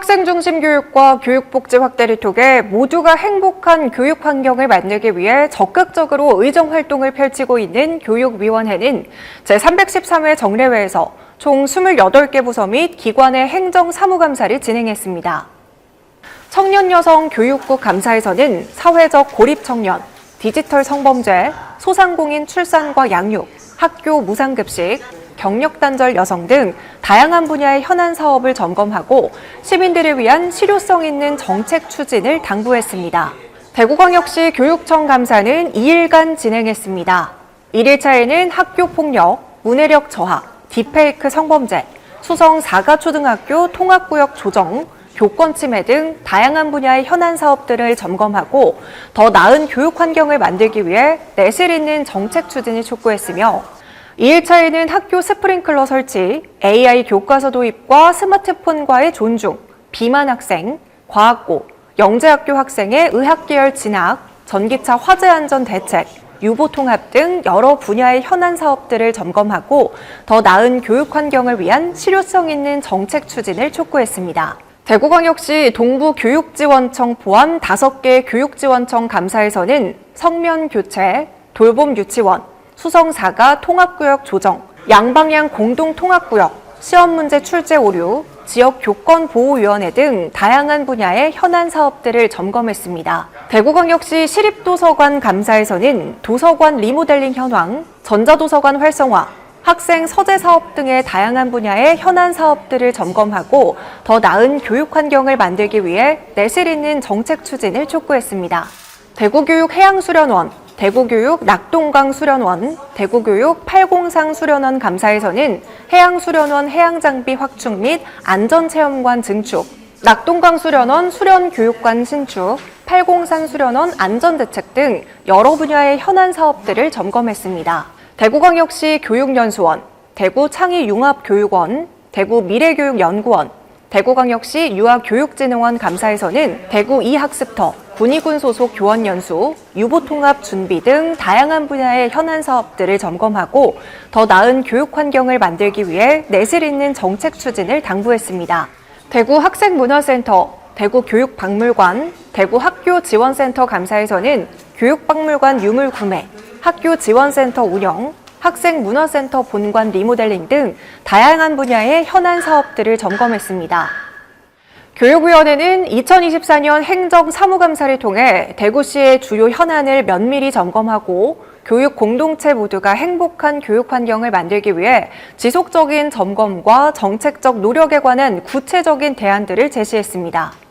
학생 중심 교육과 교육 복지 확대를 통해 모두가 행복한 교육 환경을 만들기 위해 적극적으로 의정 활동을 펼치고 있는 교육위원회는 제313회 정례회에서 총 28개 부서 및 기관의 행정 사무감사를 진행했습니다. 청년 여성 교육부 감사에서는 사회적 고립 청년, 디지털 성범죄, 소상공인 출산과 양육, 학교 무상급식, 경력 단절 여성 등 다양한 분야의 현안 사업을 점검하고 시민들을 위한 실효성 있는 정책 추진을 당부했습니다. 대구광역시 교육청 감사는 2일간 진행했습니다. 1일차에는 학교 폭력, 문해력 저하, 딥페이크 성범죄, 수성 4가 초등학교 통합구역 조정, 교권 침해 등 다양한 분야의 현안 사업들을 점검하고 더 나은 교육 환경을 만들기 위해 내실 있는 정책 추진을 촉구했으며 2일차에는 학교 스프링클러 설치, AI 교과서 도입과 스마트폰과의 존중, 비만 학생, 과학고, 영재학교 학생의 의학계열 진학, 전기차 화재 안전 대책, 유보 통합 등 여러 분야의 현안 사업들을 점검하고 더 나은 교육 환경을 위한 실효성 있는 정책 추진을 촉구했습니다. 대구광역시 동부교육지원청 포함 5개 교육지원청 감사에서는 성면 교체, 돌봄 유치원, 수성 4가 통합구역 조정, 양방향 공동 통합구역, 시험 문제 출제 오류, 지역 교권 보호위원회 등 다양한 분야의 현안 사업들을 점검했습니다. 대구광역시 시립도서관 감사에서는 도서관 리모델링 현황, 전자도서관 활성화, 학생 서재 사업 등의 다양한 분야의 현안 사업들을 점검하고 더 나은 교육 환경을 만들기 위해 내실 있는 정책 추진을 촉구했습니다. 대구교육 해양수련원, 대구교육 낙동강 수련원, 대구교육 팔공상 수련원 감사에서는 해양수련원 해양장비 확충 및 안전체험관 증축, 낙동강 수련원 수련교육관 신축, 팔공산 수련원 안전대책 등 여러 분야의 현안 사업들을 점검했습니다. 대구광역시 교육연수원, 대구창의융합교육원, 대구미래교육연구원, 대구광역시 유아교육진흥원 감사에서는 대구 이학습터, 군의군 소속 교원 연수, 유보 통합 준비 등 다양한 분야의 현안 사업들을 점검하고 더 나은 교육 환경을 만들기 위해 내실 있는 정책 추진을 당부했습니다. 대구 학생문화센터, 대구 교육박물관, 대구 학교 지원센터 감사에서는 교육박물관 유물 구매, 학교 지원센터 운영, 학생문화센터 본관 리모델링 등 다양한 분야의 현안 사업들을 점검했습니다. 교육위원회는 2024년 행정 사무감사를 통해 대구시의 주요 현안을 면밀히 점검하고 교육 공동체 모두가 행복한 교육 환경을 만들기 위해 지속적인 점검과 정책적 노력에 관한 구체적인 대안들을 제시했습니다.